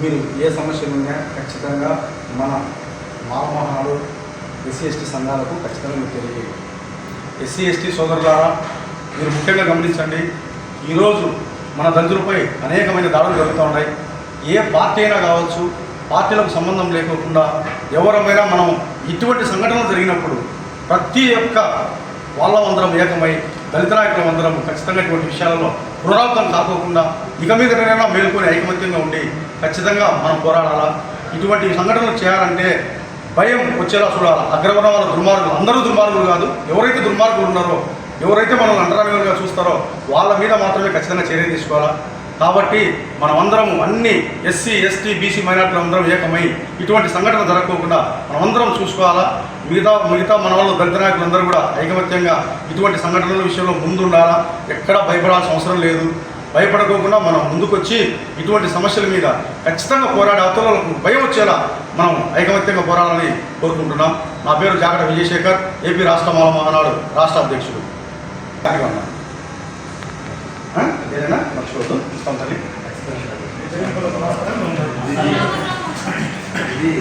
మీరు ఏ సమస్యలు ఉన్నా ఖచ్చితంగా మన మామహాలు ఎస్సీ ఎస్టీ సంఘాలకు ఖచ్చితంగా మీరు తెలియజేయండి. ఎస్సీ ఎస్టీ సోదరులారా మీరు ముఖ్యంగా గమనించండి ఈరోజు మన దళితులపై అనేకమైన దాడులు జరుగుతూ ఉన్నాయి. ఏ పార్టీ అయినా కావచ్చు పార్టీలకు సంబంధం లేకోకుండా ఎవరమైనా మనం ఇటువంటి సంఘటనలు జరిగినప్పుడు ప్రతి ఒక్క వాళ్ళందరం ఏకమై దళిత నాయకులం అందరం ఖచ్చితంగా ఇటువంటి విషయాలలో పునరావృతం కాకోకుండా ఇక మీదనైనా మేల్కొని ఐకమత్యంగా ఉండి ఖచ్చితంగా మనం పోరాడాలా? ఇటువంటి సంఘటనలు చేయాలంటే భయం వచ్చేలా చూడాలి? అగ్రవర్ణ వాళ్ళ దుర్మార్గులు అందరూ దుర్మార్గులు కాదు. ఎవరైతే దుర్మార్గులు ఉన్నారో ఎవరైతే మనల్ని అంటరానిగా చూస్తారో వాళ్ళ మీద మాత్రమే ఖచ్చితంగా చర్య తీసుకోవాలా? కాబట్టి మనమందరం అన్ని ఎస్సీ ఎస్టీ బీసీ మైనార్టీలు అందరం ఏకమై ఇటువంటి సంఘటన జరగకోకుండా మనమందరం చూసుకోవాలా. మిగతా మిగతా మన వాళ్ళు దళిత నాయకులందరూ కూడా ఐకమత్యంగా ఇటువంటి సంఘటనల విషయంలో ముందుండాలా. ఎక్కడ భయపడాల్సిన అవసరం లేదు. భయపడకోకుండా మనం ముందుకొచ్చి ఇటువంటి సమస్యల మీద ఖచ్చితంగా పోరాడే అవతలకు భయం వచ్చేలా మనం ఐకమత్యంగా పోరాడాలని కోరుకుంటున్నాం. నా పేరు జాగడ విజయశేఖర్ ఏపీ రాష్ట్ర మాల మహానాడు రాష్ట్ర అధ్యక్షుడు. ఇది